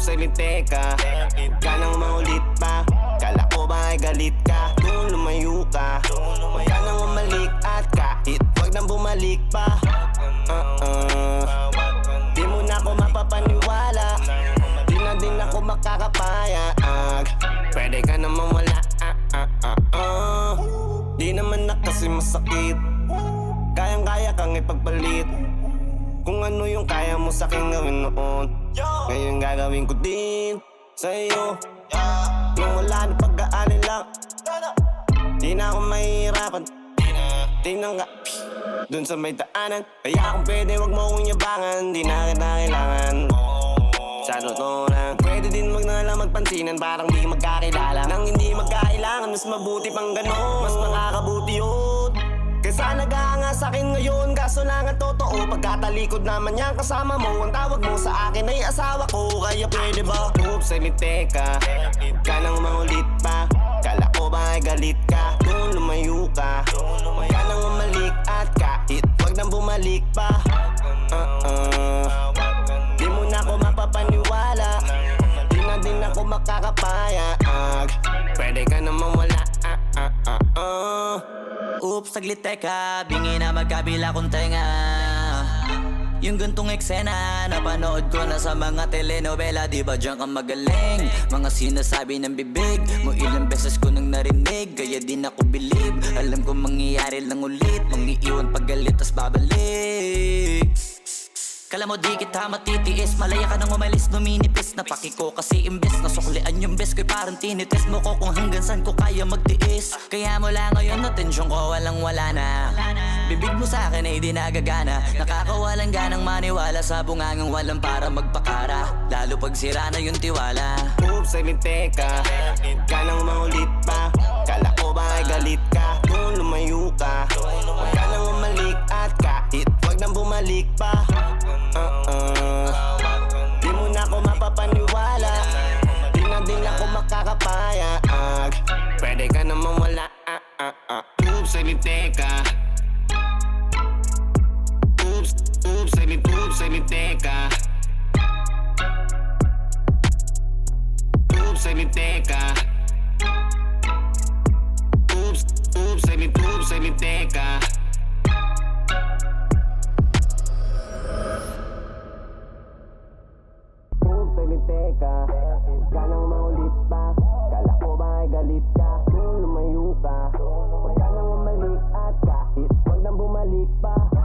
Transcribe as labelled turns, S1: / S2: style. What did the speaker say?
S1: Salite ka Huwag ka nang maulit pa. Kala ko ba ay galit ka? Kung lumayo ka. Huwag ka nang umalik at kahit Huwag nang bumalik pa. Uh-uh. Di mo na ako mapapaniwala. Di na din ako makakapaya Pwede ka naman wala. Ah, ah, ah, ah. Di naman na kasi masakit. Kayang-kaya kang ipagpalit ano yung kaya mo sa akin gawin noon? Ngayon gagawin ko din sa iyo Nung wala na pag-aanin lang Di na ako mahihirapan. Tingnan ka Dun sa may daanan. Kaya kung pwede wag mo akong yabangan. Di na kita kailangan. Sa totoo lang Pwede din wag na lang magpansinan. Parang di magkakilala. Nang hindi magkailangan Mas mabuti pang ganon. Mas makakabuti yun. Kaysa nag-aanga sa akin ngayon Kaso lang ang totoo Pagkatalikod naman yan kasama mo. Ang tawag mo sa akin ay asawa ko. Kaya pwede ba? Oops, salite ka Huwag ka nang maulit pa. Kala ko ba ay galit ka? Kung lumayo ka. Ka nang umalik at kahit Huwag nang bumalik pa. Uh-uh. Di mo na ako mapapaniwala. Di na din ako makakapayag. Pwede ka naman
S2: Oops, saglit teka, bingi na magkabila kong tenga. Yung gantong eksena Napanood ko na sa mga telenovela. Di ba dyan ka magaling? Mga sinasabi ng bibig. Mo ilang beses ko nang narinig Kaya di na ako believe Alam ko mangyayari lang ulit. Mangiiwan paggalit tas babalik Kala mo di kita matitiis. Malaya ka nang umalis Numinipis na paki ko Kasi imbes. Na suklian yung best ko'y parang tinitis mo ko Kung hanggang saan ko kaya magtiis. Kaya mula ngayon na tensyon ko walang wala na. Bibig mo sa akin ay di nagagana Nakakawalang ganang maniwala Sa bungangang walang para magpakara. Lalo pag sira na yung tiwala.
S1: Oops, salite ka Huwag ka nang maulit pa. Kala ko ba ay galit ka? Kung lumayo ka. Huwag ka nang umalik at kahit Huwag nang bumalik pa nakakapayag. Pwede ka na mawala ah, ah, ah. Oops, ay teka Oops, oops, ay oops, ay teka Oops, ay teka Oops, oops, ay oops, ay teka Bye.